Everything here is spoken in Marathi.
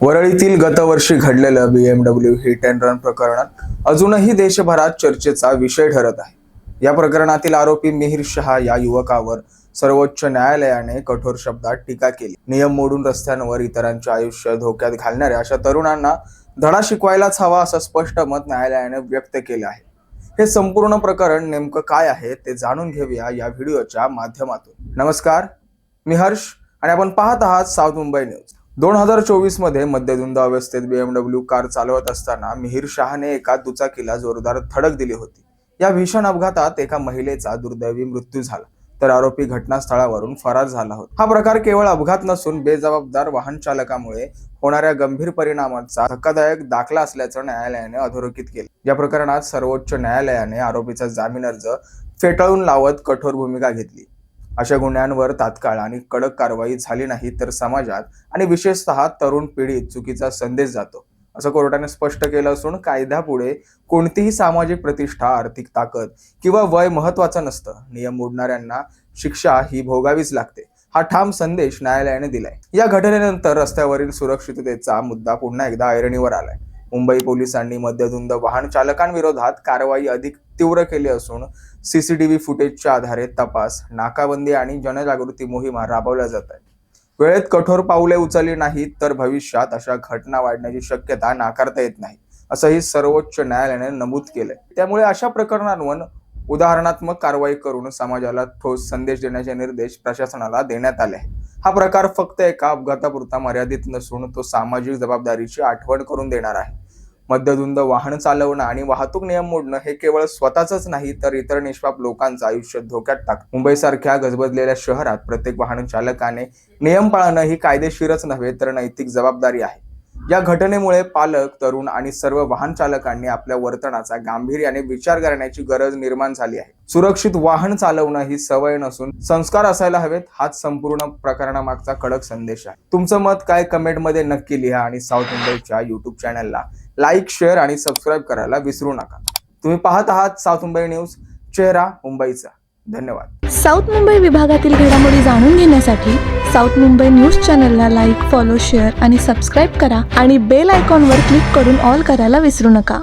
वरळीतील गतवर्षी घडलेलं बीएमडब्ल्यू हिट अँड रन प्रकरणात अजूनही देशभरात चर्चेचा विषय ठरत आहे. या प्रकरणातील आरोपी मिहिर शहा या युवकावर सर्वोच्च न्यायालयाने कठोर शब्दात टीका केली. नियम मोडून रस्त्यांवर इतरांचे आयुष्य धोक्यात घालणाऱ्या अशा तरुणांना धडा शिकवायलाच हवा असं स्पष्ट मत न्यायालयाने व्यक्त केलं आहे. हे संपूर्ण प्रकरण नेमकं काय आहे ते जाणून घेऊया या व्हिडिओच्या माध्यमातून. नमस्कार मी हर्ष आणि आपण पाहत आहात साऊथ मुंबई न्यूज. दोन हजार चोवीसमध्ये मद्यधुंद अवस्थेत बीएमडब्ल्यू कार चालवत असताना मिहिर शहाने एका दुचाकीला जोरदार धडक दिली होती. या भीषण अपघातात एका महिलेचा दुर्दैवी मृत्यू झाला तर आरोपी घटनास्थळावरून फरार झाला होता. हा प्रकार केवळ अपघात नसून बेजबाबदार वाहन चालकामुळे होणाऱ्या गंभीर परिणामांचा धक्कादायक दाखला असल्याचं न्यायालयाने अधोरेखित केले. या प्रकरणात सर्वोच्च न्यायालयाने आरोपीचा जामीन अर्ज फेटाळून लावत कठोर भूमिका घेतली. अशा गुन्ह्यांवर तात्काळ आणि कडक कारवाई झाली नाही तर समाजात आणि विशेषतः तरुण पिढीत चुकीचा संदेश जातो. असं कोर्टाने स्पष्ट केलं असून कायद्यापुढे कोणतीही सामाजिक प्रतिष्ठा आर्थिक ताकद किंवा वय महत्वाचं नसतं. नियम मोडणाऱ्यांना शिक्षा ही भोगावीच लागते. हा ठाम संदेश न्यायालयाने दिलाय. या घटनेनंतर रस्त्यावरील सुरक्षिततेचा मुद्दा पुन्हा एकदा ऐरणीवर आलाय. मुंबई पोलिसांनी मद्यधुंद वाहन चालकांविरोधात कारवाई अधिक तीव्र केली असून सीसीटीव्ही फुटेजच्या आधारे तपास नाकाबंदी आणि जनजागृती मोहिमा राबवल्या जात आहेत. वेळेत कठोर पाऊले उचलली नाहीत तर भविष्यात अशा घटना वाढण्याची शक्यता नाकारता येत नाही असंही सर्वोच्च न्यायालयाने नमूद केलंय. त्यामुळे अशा प्रकरणांवर उदाहरणात्मक कारवाई करून समाजाला ठोस संदेश देण्याचे निर्देश प्रशासनाला देण्यात आले आहेत. हा प्रकार फक्त एका अपघातापुरता मर्यादित नसून तो सामाजिक जबाबदारीची आठवण करून देणार आहे. मद्यधुंद वाहन चालवणं आणि वाहतूक नियम मोडणं हे केवळ स्वतःच नाही तर इतर निष्पाप लोकांचं आयुष्य धोक्यात टाक. मुंबईसारख्या गजबजलेल्या शहरात प्रत्येक वाहन चालकाने नियम पाळणं ही कायदेशीरच नव्हे तर नैतिक जबाबदारी आहे. या घटनेमुळे पालक तरुण आणि सर्व वाहन चालकांनी आपल्या वर्तनाचा गांभीर्याने विचार करण्याची गरज निर्माण झाली आहे. सुरक्षित वाहन चालवणं ही सवय नसून संस्कार असायला हवेत हाच संपूर्ण प्रकरणामागचा कडक संदेश आहे. तुमचं मत काय कमेंटमध्ये नक्की लिहा आणि साऊथ मुंबईच्या युट्यूब चॅनलला लाईक शेअर आणि सबस्क्राईब करायला विसरू नका. तुम्ही पाहत आहात साऊथ मुंबई न्यूज. चेहरा मुंबईचा. धन्यवाद. साऊथ मुंबई विभागातील घडामोडी जाणून घेण्यासाठी साऊथ मुंबई न्यूज चॅनलला लाईक फॉलो शेअर आणि सबस्क्राईब करा आणि बेल आयकॉनवर क्लिक करून ऑल करायला विसरू नका.